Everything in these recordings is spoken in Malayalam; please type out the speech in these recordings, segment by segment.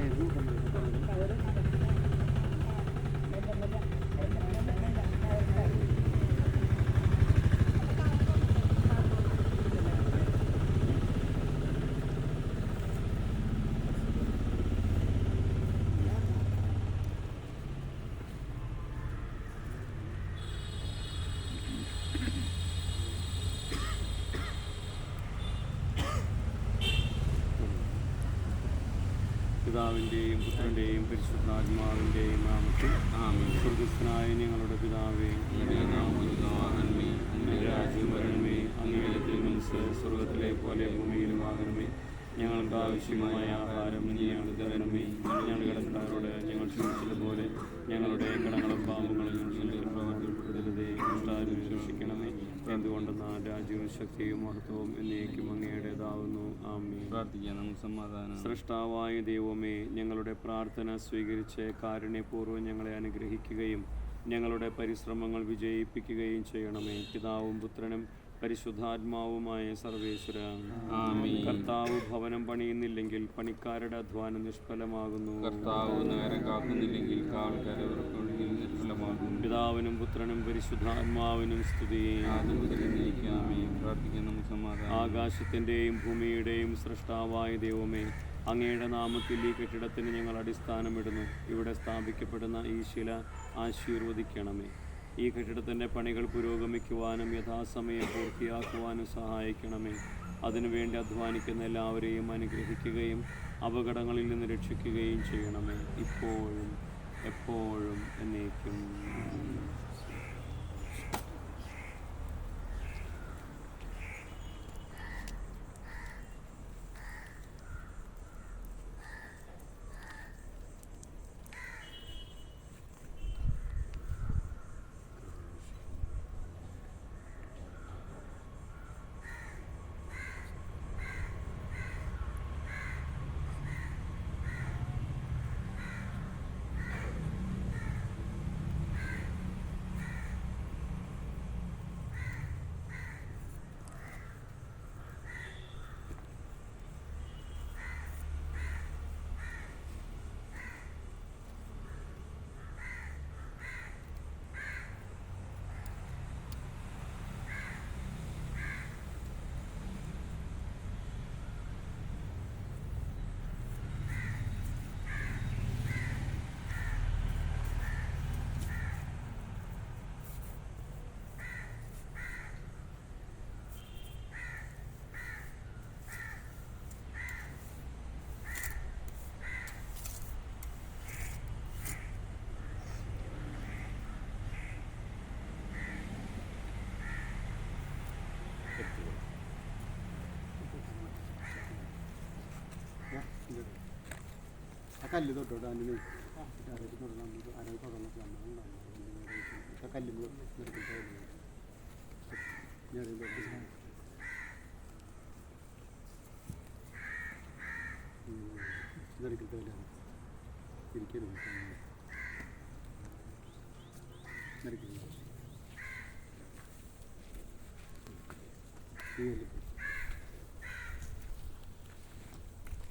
này rút vào mình một phần പിതാവിന്റെയും പുത്രന്റെയും പരിശുദ്ധാത്മാവിന്റെയും നാമത്തിൽ സ്വർഗസ്ഥനായ ഞങ്ങളുടെ പിതാവേ സ്വർഗത്തിലെ പോലെ ഭൂമിയിലും ആകണമേ. ഞങ്ങൾക്ക് ആവശ്യമായ ആഹാരം ഞങ്ങൾ തരണമേ. ഞങ്ങൾ കിടക്കാരോട് ഞങ്ങൾ ക്ഷമിച്ചതുപോലെ ഞങ്ങളുടെ കടങ്ങളും പാമ്പുകളും ഞങ്ങളുടെ പ്രവർത്തിപ്പെടുത്തരുതേ ഉണ്ടാരും രക്ഷിക്കണമേ എന്തുകൊണ്ടെന്നാൽ രാജ്യവും ശക്തിയും മഹത്വവും എന്നേക്കും അങ്ങയുടേതാവുന്നു. ആമേ പ്രാർത്ഥിക്കാം. നമുക്ക് സമാധാനം. സൃഷ്ടാവായ ദൈവമേ ഞങ്ങളുടെ പ്രാർത്ഥന സ്വീകരിച്ച് കാരുണ്യപൂർവം ഞങ്ങളെ അനുഗ്രഹിക്കുകയും ഞങ്ങളുടെ പരിശ്രമങ്ങൾ വിജയിപ്പിക്കുകയും ചെയ്യണമേ. പിതാവും പുത്രനും പരിശുദ്ധാത്മാവുമായ സർവേശ്വര. കർത്താവ് ഭവനം പണിയുന്നില്ലെങ്കിൽ പണിക്കാരുടെ അധ്വാനം നിഷ്ഫലമാകുന്നു. കർത്താവ് നേരം കാക്കുന്നില്ലെങ്കിൽ കാൽക്കാരെ ഉറക്കൊഴുകി നിഷ്ഫലമാകും പിതാവിനും പുത്രനും പരിശുദ്ധാത്മാവിനും സ്തുതി ആകാശത്തിന്റെയും ഭൂമിയുടെയും സൃഷ്ടാവായ ദൈവമേ അങ്ങയുടെ നാമത്തിൽ ഈ കെട്ടിടത്തിന് ഞങ്ങൾ അടിസ്ഥാനമിടുന്നു ഇവിടെ സ്ഥാപിക്കപ്പെടുന്ന ഈ ശില ആശീർവദിക്കണമേ. ഈ കെട്ടിടത്തിന്റെ പണികൾ പുരോഗമിക്കുവാനും യഥാസമയം പൂർത്തിയാക്കുവാനും സഹായിക്കണമേ. അതിനുവേണ്ടി അധ്വാനിക്കുന്ന എല്ലാവരെയും അനുഗ്രഹിക്കുകയും അപകടങ്ങളിൽ നിന്ന് രക്ഷിക്കുകയും ചെയ്യണമേ. ഇപ്പോഴും എപ്പോഴും എന്നേക്കും. കല്ല് തൊട്ടോട്ട് അതിന് ഇരിക്കരുത് നിർക്കില്ല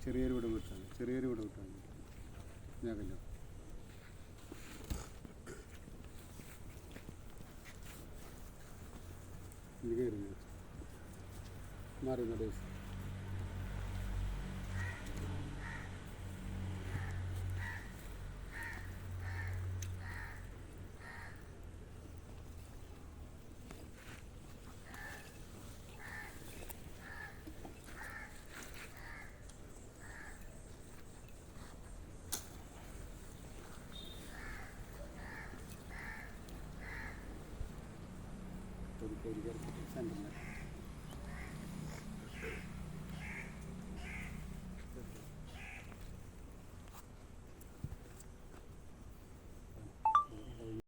ചെറിയൊരു വിടം വിട്ടാണ്. ചെറിയൊരു വിടം കല്ലോ ഇത് മാറി നടേശ് ഒരു ഒരു സെൻറ്ററിൽ